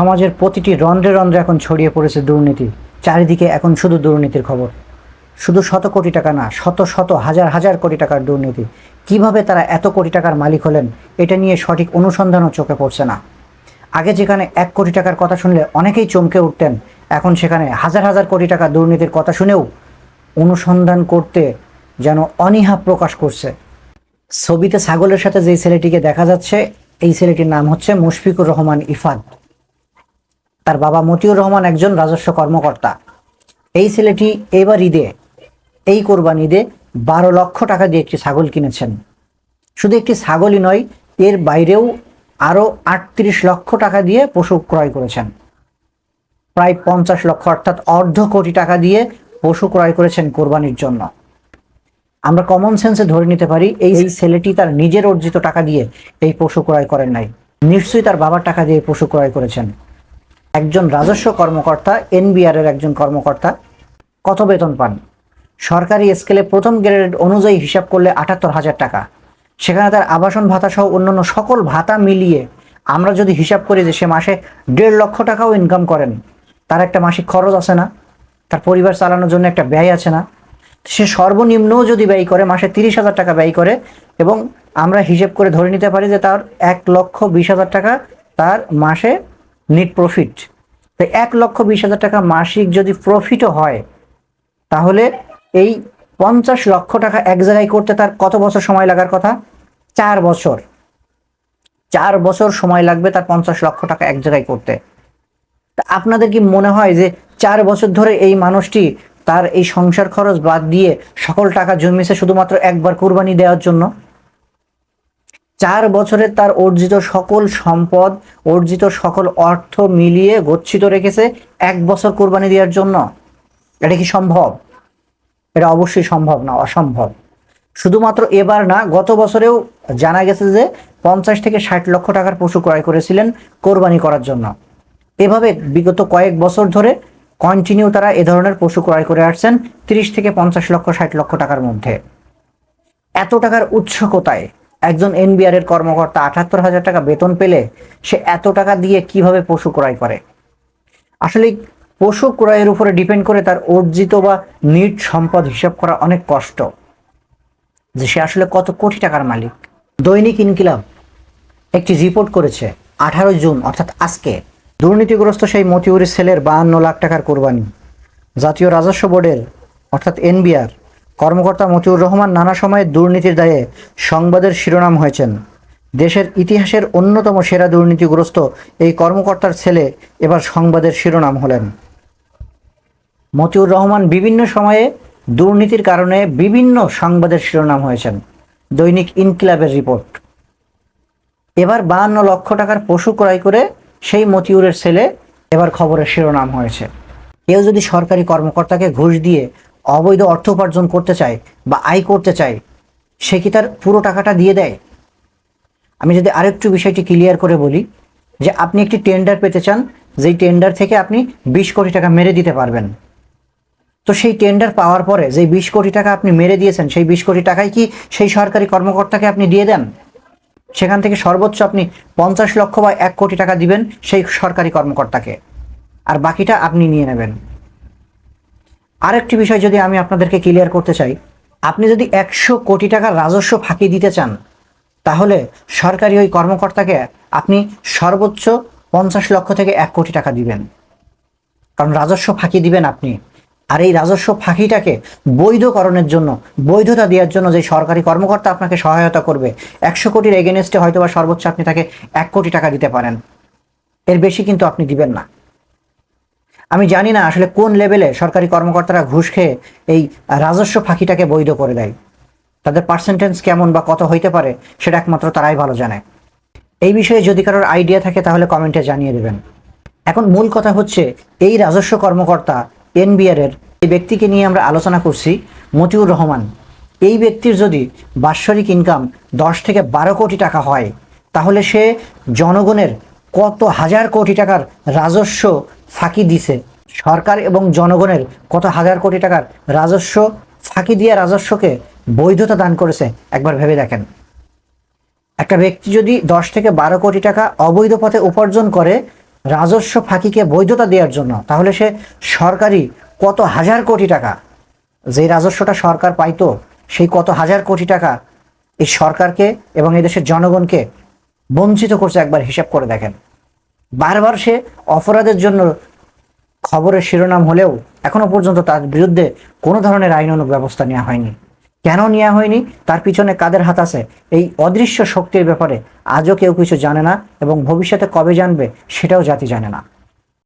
সমাজের প্রতিটি রন্ধ্রে রন্ধ্রে এখন ছড়িয়ে পড়েছে দুর্নীতি। চারিদিকে এখন শুধু দুর্নীতির খবর। শুধু শত কোটি টাকা না, শত শত হাজার হাজার কোটি টাকার দুর্নীতি। কীভাবে তারা এত কোটি টাকার মালিক হলেন, এটা নিয়ে সঠিক অনুসন্ধানও চোখে পড়ছে না। আগে যেখানে এক কোটি টাকার কথা শুনলে অনেকেই চমকে উঠতেন, এখন সেখানে হাজার হাজার কোটি টাকা দুর্নীতির কথা শুনেও অনুসন্ধান করতে যেন অনীহা প্রকাশ করছে। ছবিতে ছাগলের সাথে যেই ছেলেটিকে দেখা যাচ্ছে, এই ছেলেটির নাম হচ্ছে মুশফিকুর রহমান ইফাদ তার বাবা মতিউর রহমান একজন রাজস্ব কর্মকর্তা। এই ছেলেটি এবার ঈদে, এই কোরবান ঈদে বারো লক্ষ টাকা দিয়ে একটি ছাগল কিনেছেন। শুধু একটি ছাগলই নয়, এর বাইরেও আরও আটত্রিশ লক্ষ টাকা দিয়ে পশু ক্রয় করেছেন। প্রায় পঞ্চাশ লক্ষ অর্থাৎ অর্ধ কোটি টাকা দিয়ে পশু ক্রয় করেছেন কোরবানির জন্য। আমরা কমন সেন্সে ধরে নিতে পারি, এই ছেলেটি তার নিজের অর্জিত টাকা দিয়ে এই পশু ক্রয় করেন নাই। নিশ্চয়ই তার বাবার টাকা দিয়ে পশু ক্রয় করেছেন। একজন রাজস্ব কর্মকর্তা, এনবিআর এর একজন কর্মকর্তা, কত বেতন পান? সরকারি স্কেলে প্রথম গ্রেড অনুযায়ী হিসাব করলে আটাত্তর হাজার টাকা। সেখানে তার আবাসন ভাতা সহ অন্যান্য সকল ভাতা মিলিয়ে আমরা যদি হিসাব করি যে সে মাসে দেড় লক্ষ টাকাও ইনকাম করেন, তার একটা মাসিক খরচ আছে না? তার পরিবার চালানোর জন্য একটা ব্যয় আছে না? সে সর্বনিম্নও যদি ব্যয় করে, মাসে তিরিশ হাজার টাকা ব্যয় করে এবং আমরা হিসেব করে ধরে নিতে পারি যে তার এক লক্ষ বিশ হাজার টাকা তার মাসে নেট প্রফিট তো এক লক্ষ বিশ হাজার টাকা মাসিক যদি প্রফিটও হয়, তাহলে এই পঞ্চাশ লক্ষ টাকা এক জায়গায় করতে তার কত বছর সময় লাগার কথা? চার বছর। চার বছর সময় লাগবে তার পঞ্চাশ লক্ষ টাকা এক জায়গায় করতে। তা আপনাদের কি মনে হয় যে চার বছর ধরে এই মানুষটি তার এই সংসার খরচ বাদ দিয়ে সকল টাকা জমিয়েছে শুধুমাত্র একবার কুরবানি দেওয়ার জন্য? চার বছরে তার অর্জিত সকল সম্পদ, অর্জিত সকল অর্থ মিলিয়ে গচ্ছিত রেখেছে এক বছর কোরবানি দেওয়ার জন্য। এটা কি সম্ভব? এটা অবশ্যই সম্ভব না, অসম্ভব। শুধুমাত্র এবার না, গত বছরেও জানা গেছে যে পঞ্চাশ থেকে ষাট লক্ষ টাকার পশু ক্রয় করেছিলেন কোরবানি করার জন্য। এভাবে বিগত কয়েক বছর ধরে কন্টিনিউ তারা এ ধরনের পশু ক্রয় করে আসছেন তিরিশ থেকে পঞ্চাশ লক্ষ, ষাট লক্ষ টাকার মধ্যে। এত টাকার উৎস কোথায়? একজন এনবিআর এর কর্মকর্তা আঠাত্তর হাজার টাকা বেতন পেলে সে এত টাকা দিয়ে কীভাবে পশু ক্রয় করে? আসলে পশু ক্রয়ের উপরে ডিপেন্ড করে তার অর্জিত বা নিট সম্পদ হিসাব করা অনেক কষ্ট, যে সে আসলে কত কোটি টাকার মালিক। দৈনিক ইনকিলাব একটি রিপোর্ট করেছে আঠারো জুন, অর্থাৎ আজকে। দুর্নীতিগ্রস্ত সেই মতিউরের সেলের বাহান্ন লাখ টাকার কোরবানি। জাতীয় রাজস্ব বোর্ডের, অর্থাৎ এনবিআর কর্মকর্তা মতিউর রহমান নানা সময়ে দুর্নীতির দায়ে সংবাদের শিরোনাম হয়েছেন। দেশের ইতিহাসের অন্যতম সেরা দুর্নীতিগ্রস্ত এই কর্মকর্তার ছেলে এবার সংবাদের শিরোনাম হলেন। মতিউর রহমান বিভিন্ন সময়ে দুর্নীতির কারণে বিভিন্ন সংবাদের শিরোনাম হয়েছেন। দৈনিক ইনকিলাবের রিপোর্ট। এবার বাহান্ন লক্ষ টাকার পশু ক্রয় করে সেই মতিউরের ছেলে এবার খবরের শিরোনাম হয়েছে। কেউ যদি সরকারি কর্মকর্তাকে ঘুষ দিয়ে অবৈধ অর্থ উপার্জন করতে চায় বা আয় করতে চায়, সে কি তার পুরো টাকাটা দিয়ে দেয়? আমি যদি আরেকটু বিষয়টি ক্লিয়ার করে বলি, যে আপনি একটি টেন্ডার পেতে চান, যেই টেন্ডার থেকে আপনি বিশ কোটি টাকা মেরে দিতে পারবেন। তো সেই টেন্ডার পাওয়ার পরে যেই বিশ কোটি টাকা আপনি মেরে দিয়েছেন, সেই বিশ কোটি টাকায় কি সেই সরকারি কর্মকর্তাকে আপনি দিয়ে দেন? সেখান থেকে সর্বোচ্চ আপনি পঞ্চাশ লক্ষ বা এক কোটি টাকা দিবেন সেই সরকারি কর্মকর্তাকে। আর বাকিটা আপনি নিয়ে নেবেন। আরেকটি বিষয় যদি আমি আপনাদেরকে ক্লিয়ার করতে চাই, আপনি যদি একশো কোটি টাকার রাজস্ব ফাঁকি দিতে চান, তাহলে সরকারি ওই কর্মকর্তাকে আপনি সর্বোচ্চ পঞ্চাশ লক্ষ থেকে এক কোটি টাকা দিবেন। কারণ রাজস্ব ফাঁকি দিবেন আপনি। আর এই রাজস্ব ফাঁকিটাকে বৈধকরণের জন্য, বৈধতা দেওয়ার জন্য যে সরকারি কর্মকর্তা আপনাকে সহায়তা করবে, একশো কোটির এগেনস্টে হয়তো বা সর্বোচ্চ আপনি তাকে এক কোটি টাকা দিতে পারেন। এর বেশি কিন্তু আপনি দিবেন না। আমি জানি না আসলে কোন লেভেলে সরকারি কর্মকর্তারা ঘুষ খেয়ে এই রাজস্ব ফাঁকিটাকে বৈধ করে দেয়। তাদের পার্সেন্টেজ কেমন বা কত হইতে পারে সেটা একমাত্র তারাই ভালো জানে। এই বিষয়ে যদি কারোর আইডিয়া থাকে তাহলে কমেন্টে জানিয়ে দেবেন। এখন মূল কথা হচ্ছে, এই রাজস্ব কর্মকর্তা এনবিআর এর এই ব্যক্তিকে নিয়ে আমরা আলোচনা করছি, মতিউর রহমান। এই ব্যক্তির যদি বাৎসরিক ইনকাম দশ থেকে বারো কোটি টাকা হয়, তাহলে সে জনগণের কত হাজার কোটি টাকার রাজস্ব ফাঁকি দিছে। সরকার এবং জনগণের কত হাজার কোটি টাকার রাজস্ব ফাঁকি দিয়ে রাজস্বকে বৈধতা দান করেছে, একবার ভেবে দেখেন। একটা ব্যক্তি যদি দশ থেকে বারো কোটি টাকা অবৈধ পথে উপার্জন করে রাজস্ব ফাঁকিকে বৈধতা দেওয়ার জন্য, তাহলে সে সরকারি কত হাজার কোটি টাকা যে রাজস্বটা সরকার পাইতো, সেই কত হাজার কোটি টাকা এই সরকারকে এবং এই দেশের জনগণকে বঞ্চিত করছে, একবার হিসাব করে দেখেন। বারবার সে অপরাধের জন্য খবরের শিরোনাম হলেও এখনও পর্যন্ত তার বিরুদ্ধে কোনো ধরনের আইনানুক ব্যবস্থা নেওয়া হয়নি। কেন নেওয়া হয়নি? তার পিছনে কাদের হাত আছে? এই অদৃশ্য শক্তির ব্যাপারে আজও কেউ কিছু জানে না এবং ভবিষ্যতে কবে জানবে সেটাও জাতি জানে না।